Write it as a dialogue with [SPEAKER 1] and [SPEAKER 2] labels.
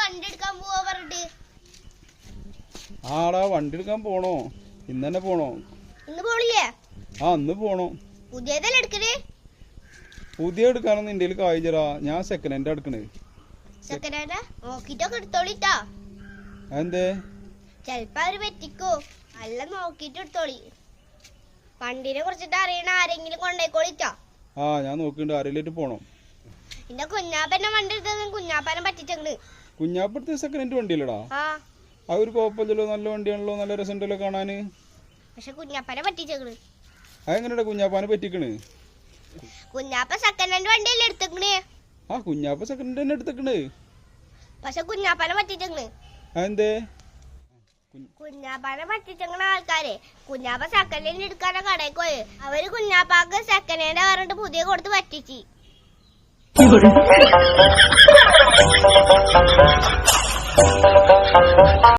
[SPEAKER 1] വണ്ടി എടുക്കാൻ ആടാ വണ്ടി എടുക്കാൻ പോണോ? ഇന്ന് തന്നെ പോണോ? ആ പോണോ.
[SPEAKER 2] എടുക്കണേ
[SPEAKER 1] പുതിയ എടുക്കാനൊന്നും ഇന്ത്യയിൽ കായിച്ചടാ ഞാൻ സെക്കൻഡ് ഹാൻഡ് എടുക്കണേ.
[SPEAKER 2] നോക്കിട്ട് അറിയണ ആരെങ്കിലും കൊണ്ടേക്കോളിട്ടോ.
[SPEAKER 1] ആ ഞാൻ നോക്കിണ്ട്. ആരെങ്കിലും പോണോ?
[SPEAKER 2] എന്റെ വണ്ടി കുഞ്ഞാപ്പനെ പറ്റിച്ചങ്ങട്
[SPEAKER 1] കുഞ്ഞാപ്പടുത്ത് സെക്കൻഡ് ഹാൻഡ് വണ്ടിയല്ലടാ
[SPEAKER 2] ആ.
[SPEAKER 1] ആ ഒരു കുഴപ്പമില്ലല്ലോ നല്ല വണ്ടിയാണല്ലോ നല്ല രസമുണ്ടല്ലോ കാണാന്.
[SPEAKER 2] പക്ഷെ കുഞ്ഞാപ്പനെ പറ്റിച്ചങ്ങട്
[SPEAKER 1] അതെങ്ങനെയാ കുഞ്ഞാപ്പാനെ പറ്റിക്കണ്?
[SPEAKER 2] കുഞ്ഞാപ്പ സെക്കൻഡ് ഹാൻഡ് വണ്ടിയല്ലേ എടുത്തേക്കണേ?
[SPEAKER 1] ആ കുഞ്ഞാപ്പ സെക്കൻഡ് ഹാൻഡ് തന്നെ എടുത്തേക്കണ്.
[SPEAKER 2] പക്ഷെ കുഞ്ഞാപ്പനെ പറ്റിച്ചങ്ങട്
[SPEAKER 1] അതെന്തേ?
[SPEAKER 2] കുഞ്ഞാപ്പാനെ പറ്റിച്ചങ്ങണ ആൾക്കാരെ കുഞ്ഞാപ്പ സെക്കൻഡ് ഹാൻഡ് എടുക്കാനാ കടയിൽ പോയി. അവർ കുഞ്ഞാപ്പാക്ക് സെക്കൻഡ് ഹാൻഡ് പറഞ്ഞിട്ട് പുതിയ കൊടുത്ത് പറ്റിച്ച്.
[SPEAKER 3] 啊。